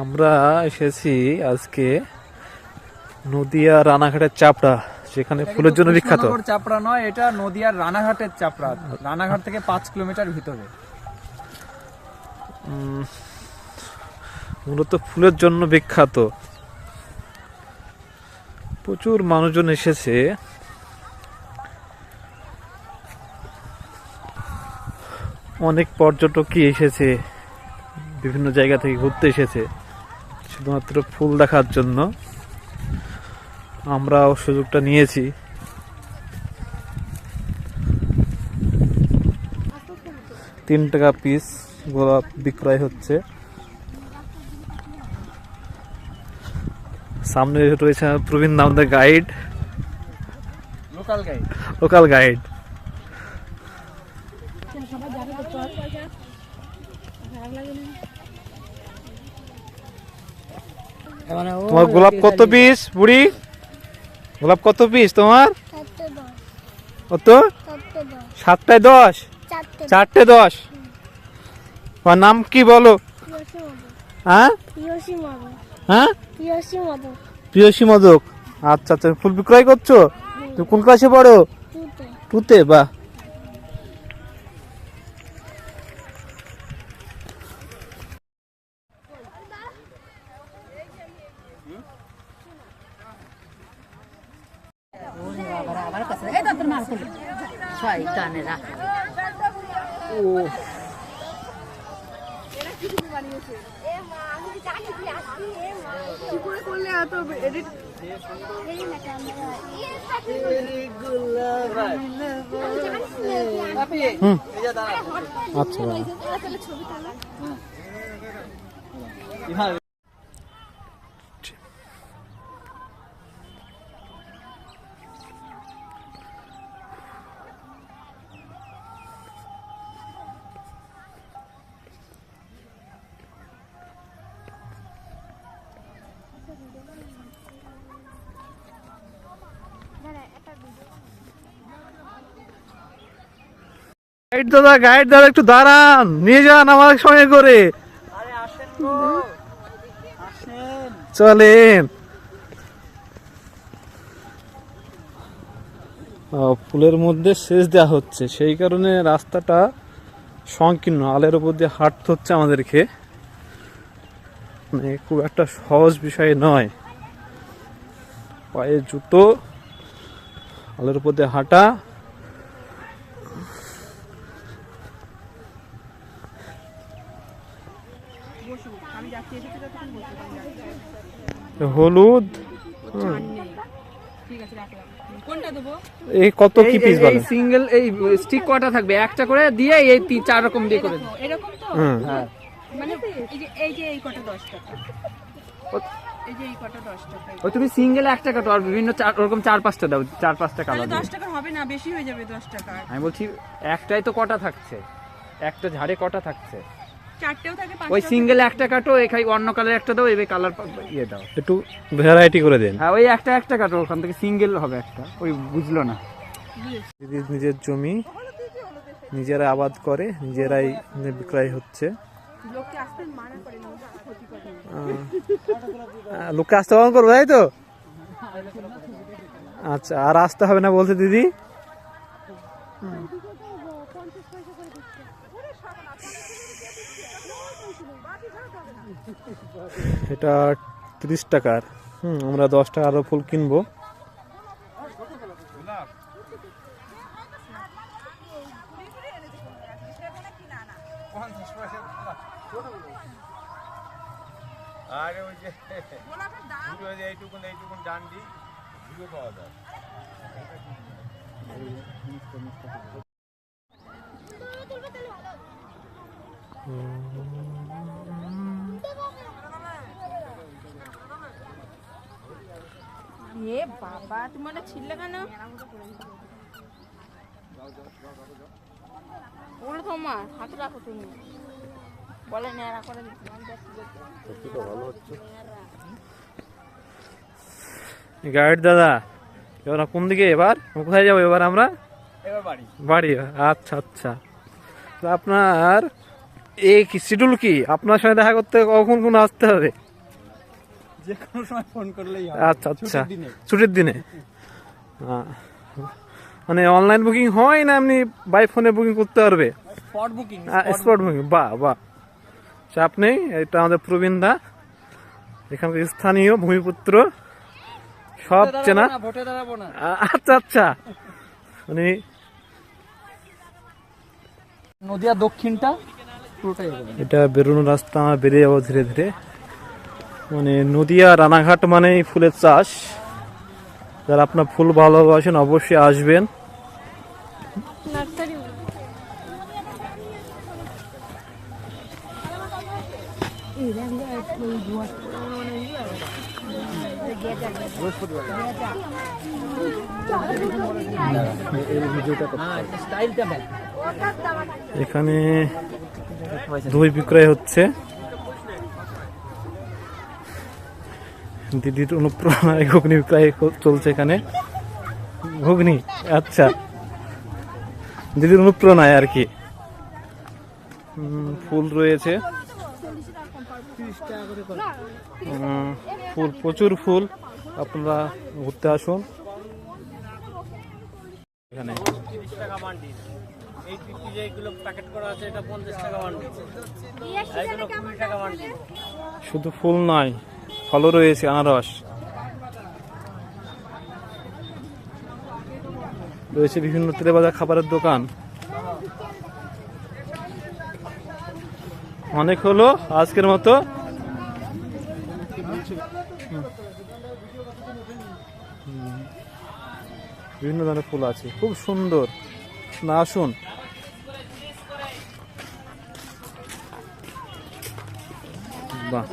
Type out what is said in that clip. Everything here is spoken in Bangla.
আমরা এসেছি আজকে নদিয়া রানাঘাটের চাপড়া যেখানে ফুলের জন্য বিখ্যাত। চাপড়া নয় এটা নদিয়ার রানাঘাটের চাপড়া রানাঘাট থেকে পাঁচ কিলোমিটার ভিতরে। মূলত ফুলের জন্য বিখ্যাত। প্রচুর মানুষজন এসেছে। অনেক পর্যটকই এসেছে। বিভিন্ন জায়গা থেকে ঘুরতে এসেছে। শুধুমাত্র ফুল দেখার জন্য আমরাও সুযোগটা নিয়েছি। তিন টাকা পিস গোলাপ বিক্রয় হচ্ছে। সামনে রয়েছে প্রবীণ আমাদের guide local guide local guide তোমার গোলাপ কত পিস বুড়ি? গোলাপ কত পিস তোমার? কত? সাতটায় দশ? চারটে দশ। তোমার নাম কি বলো? হ্যাঁ হ্যাঁ? পিয়সী মদক প্রিয়সী মদক আচ্ছা আচ্ছা ফুল বিক্রয় করছ? তুমি কোন ক্লাসে পড়ো? টুতে বাহ। এই তো তোর মাল খুলে শয়তানেরা হুম আচ্ছা গাইড দাদা গাইড দাদা একটু দাঁড়ান। নিয়ে যান আমার সঙ্গে করে। চলেন। আহ, ফুলের মধ্যে সেচ দেওয়া হচ্ছে। সেই কারণে রাস্তাটা সংকীর্ণ। আলের উপর দিয়ে হাঁটতে হচ্ছে আমাদেরকে। মানে খুব একটা সহজ বিষয় নয়। পায়ে জুতো আলের উপর দিয়ে হাঁটা। হলুদ? এই কত কি পিস বলে সিঙ্গেল এই স্টিক কটা থাকবে? একটা করে দিয়ে এই তিন চার রকম দিয়ে করে দিও। এরকম তো? হুম। হ্যাঁ। মানে এই যে এই যে এই কটা দশ টাকা। এই যে এই কটা দশ টাকা। ওই তুমি সিঙ্গেল একটা কাটো আর বিভিন্ন চার ওরকম চার পাঁচটা দাও চার পাঁচটা কালার দশ হবে না বেশি হয়ে যাবে দশ টাকা। আমি বলছি একটাই তো কটা থাকছে? একটা ঝাড়ে কটা থাকছে? চারটেও থাকে ওই সিঙ্গেল একটা কাটো এখানে অন্য কালার একটা দাও এবার কালার ইয়ে দাও। একটু ভ্যারাইটি করে দেন। হ্যাঁ ওই একটা একটা কাটো ওখান থেকে সিঙ্গেল হবে একটা ওই বুঝলো না। দিদি নিজের জমি নিজেরা আবাদ করে নিজেরাই বিক্রয় হচ্ছে। মানা লোককে আসতে বারণ করব তাই তো? আচ্ছা আর আসতে হবে না বলছে দিদি? এটা তিরিশ টাকার। হুম আমরা দশ টাকা আরও ফুল কিনবো। আর ওই যে এইটুকুন এইটুকুন ডান্ডি পাওয়া যায়। এ বাবা তুমি ওটা ছিললে কেন? ওগুলো তোমার হাতে রাখো তুমি। বলে নেড়া করে গাইড দাদা এবার কোন দিকে? এবার? কোথায় যাব এবার আমরা? বাড়ি। বাড়ি আচ্ছা আচ্ছা। তো আপনার এই কি শিডিউল কি? আপনার সঙ্গে দেখা করতে কখন কোন আসতে হবে? যে কোনো সময় ফোন করলেই হবে। আচ্ছা আচ্ছা। ছুটির দিনে। মানে অনলাইন বুকিং হয় না এমনি বাই ফোনে বুকিং করতে পারবে? স্পট বুকিং স্পট বুকিং বাহ বাহ। চাপ নেই এটা আমাদের প্রবীণ দা। এখানকার স্থানীয় ভূমিপুত্র সব চেনা। আচ্ছা আচ্ছা। মানে নদিয়া দক্ষিণটা পুরোটাই এটা বেরোনোর রাস্তা আমরা বেরিয়ে যাব ধীরে ধীরে। মানে নদিয়া রানাঘাট মানেই ফুলের চাষ। যারা আপনার ফুল ভালোবাসেন অবশ্যই আসবেন। এখানে দই বিক্রয় হচ্ছে। দিদির অনুপ্রেরণায় ঘুগনি প্রায় চলছে এখানে। ঘুগনি আচ্ছা। দিদির অনুপ্রেরণায় আর কি। ফুল রয়েছে। ফুল প্রচুর ফুল। আপনারা ঘুরতে আসুন। এখানে। এই পিপি যেগুলো প্যাকেট করা আছে এটা পঞ্চাশ টাকা মান্ডি এইগুলো কুড়ি টাকা মান্ডি শুধু ফুল নয় ফলও রয়েছে, আনারস। রয়েছে বিভিন্ন তেলেবাজা খাবারের দোকান। অনেক হলো আজকের মতো। বিভিন্ন ধরনের ফুল আছে, খুব সুন্দর। না, আসুন। বাহ।